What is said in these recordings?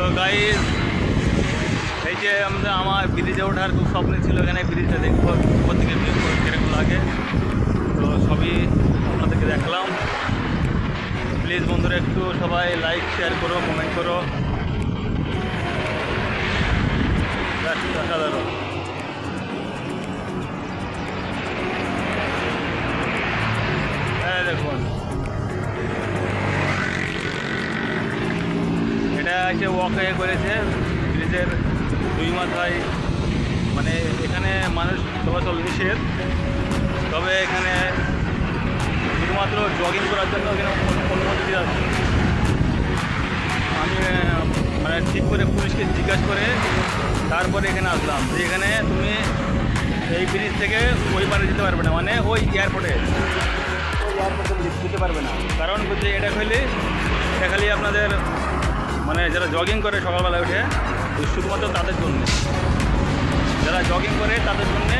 তো গাইজ এই যে আমরা আমার ব্রিজে ওঠার খুব স্বপ্ন ছিল, এখানে ব্রিজটা দেখব থেকে ভিউ কীরকম লাগে। তো সবই আপনাদেরকে দেখলাম। প্লিজ বন্ধুরা, একটু সবাই লাইক শেয়ার করো কমেন্ট করো। অসাধারণ। দেখুন এটা এসে ওয়াকে করেছে। ব্রিজের দুই মাথায়। মানে এখানে মানুষ চলাচল নিষেধ তবে এখানে শুধুমাত্র জগিং করার জন্য এখানে অনু- অনুমতি আছে। আমি মানে ঠিক করে পুলিশকে জিজ্ঞাসা করে তারপরে এখানে আসলাম। যে এখানে তুমি এই ব্রিজ থেকে ওই পারে যেতে পারবে না মানে ওই এয়ারপোর্টে ওই এয়ারপোর্টে যেতে পারবে না। কারণ বলছে এটা খালি এটা খালি আপনাদের মানে যারা জগিং করে সকালবেলা উঠে শুধুমাত্র তাদের জন্য। যারা জগিং করে তাদের জন্যে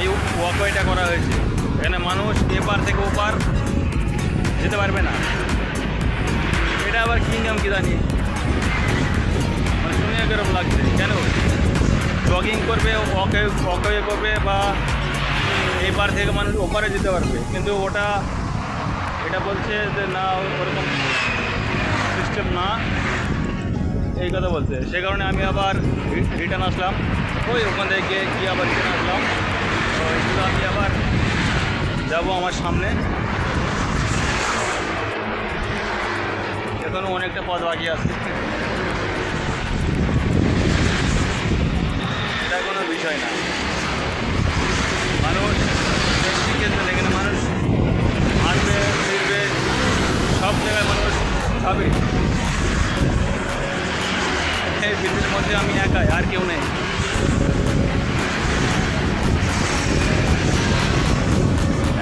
এই ওয়াকওয়েটা করা হয়েছে। এখানে মানুষ এপার থেকে ওপার যেতে পারবে না। এটা আবার কি নিয়ম কি জানি? মানে শুনে কীরকম লাগছে। কেন? জগিং করবে ওয়াকে ওয়াকওয়ে করবে বা এই পার থেকে মানুষ ওপারে যেতে পারবে। কিন্তু ওটা, এটা বলছে যে না, ওরকম সিস্টেম না। এই কথা বলছে সে কারণে আমি আবার রিটার্ন আসলাম। ওই ওখান থেকে গিয়ে আবার রিটার্ন আসলাম। তো এগুলো আমি আবার যাব আমার সামনে। এখনও অনেকটা পথ বাকি আছে এটা কোনো বিষয় না মানুষ ক্ষেত্রে এখানে মানুষ আসবে ফিরবে সব জায়গায় মানুষ যাবে এই ব্রিজের মধ্যে আমি একাই, আর কেউ নেই।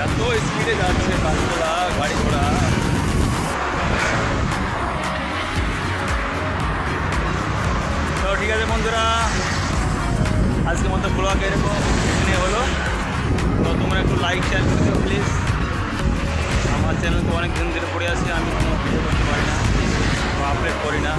এত স্পিডে যাচ্ছে গাড়িঘোড়া গাড়ি ঘোড়া। তো ঠিক আছে বন্ধুরা, আজকের মতো ব্লগ এরকম হলো। তো তোমরা একটু লাইক শেয়ার করে দিও প্লিজ চ্যানেল তো অনেক দিন ধরে পড়ে আছে, আমি কোনো ভিডিও করতে পারি না বা আপলোড করি না।